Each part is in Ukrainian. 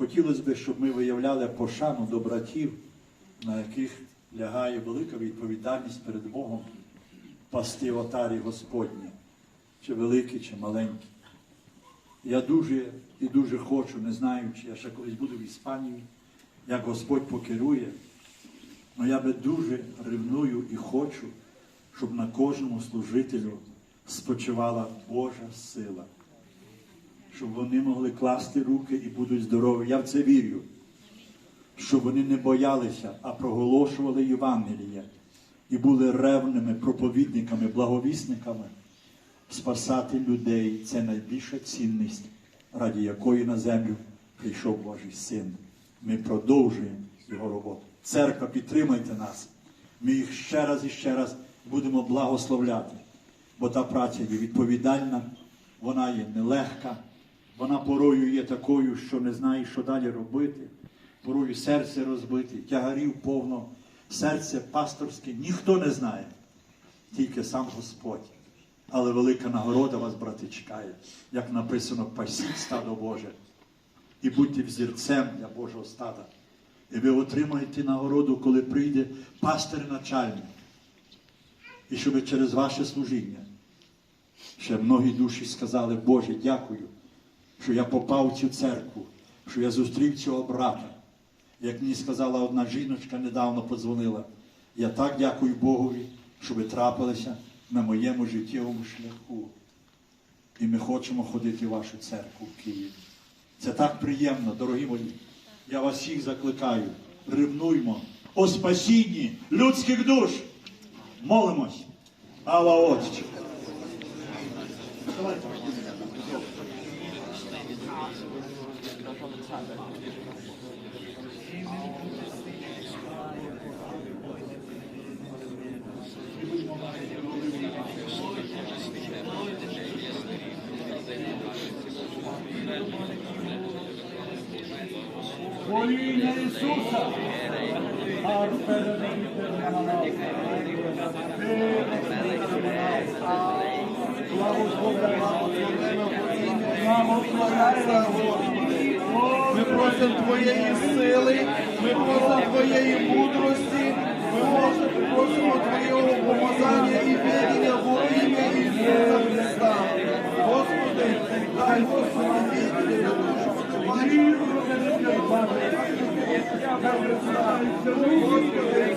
Хотілося б, щоб ми виявляли пошану до братів, на яких лягає велика відповідальність перед Богом пасти отарі Господні, чи великі, чи маленькі. Я дуже і дуже хочу, не знаю, чи я ще колись буду в Іспанії, як Господь покерує. але я би дуже ревную і хочу, щоб на кожному служителю спочивала Божа сила щоб вони могли класти руки і будуть здорові. Я в це вірю. Щоб вони не боялися, а проголошували Євангеліє і були ревними проповідниками, благовісниками. Спасати людей це найбільша цінність, раді якої на землю прийшов Божий син. Ми продовжуємо його роботу. Церква, підтримайте нас. Ми їх ще раз і ще раз будемо благословляти, бо та праця є відповідальна, вона є нелегка, вона порою є такою, що не знає, що далі робити. Порою серце розбите, тягарів повно, серце пасторське, ніхто не знає, тільки сам Господь. Але велика нагорода вас, брати, чекає, як написано, пасіть стадо Боже і будьте взірцем для Божого стада. І ви отримаєте нагороду, коли прийде пастир начальник. І щоб через ваше служіння ще многі душі сказали, Боже, дякую, що я попав в цю церкву, що я зустрів цього брата. Як мені сказала одна жіночка, недавно подзвонила, я так дякую Богові, що ви трапилися на моєму життєвому шляху. І ми хочемо ходити в вашу церкву в Києві. Це так приємно, дорогі мої. Я вас всіх закликаю, ревнуймо о спасінні людських душ. Молимось. Ава Отче. Во ім'я Ісуса. Ми просимо Твоєї сили, ми просимо Твоєї мудрості, ми просимо- Твоєго помазання і відення во ім'я Ісуса Христа. Господи, дай Господи Господи. Господи,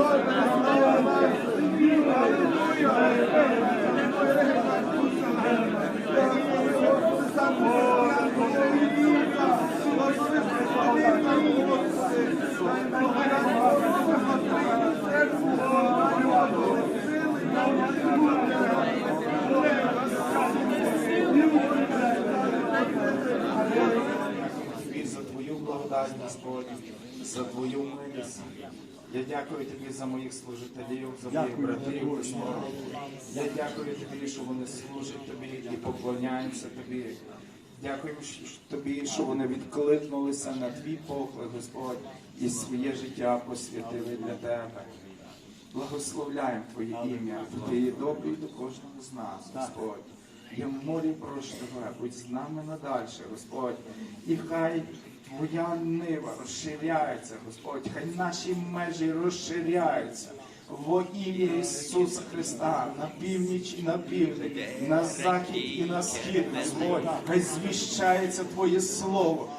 за твою милість. Я дякую тобі за моїх служителів, за моїх братів. Я дякую тобі, що вони служать тобі і поклоняються тобі. Дякую тобі, що вони відкликнулися на твій поклик, Господь, і своє життя посвятили для тебе. Благословляємо Твоє ім'я, Ти є добрий до кожного з нас, Господь. Я молю прошу тебе, будь з нами надальше, Господь. І хай Твоя нива розширяється, Господь, хай наші межі розширяються. Во ім'я Ісуса Христа на північ і на південь, на захід і на схід, Господь, хай звіщається Твоє Слово,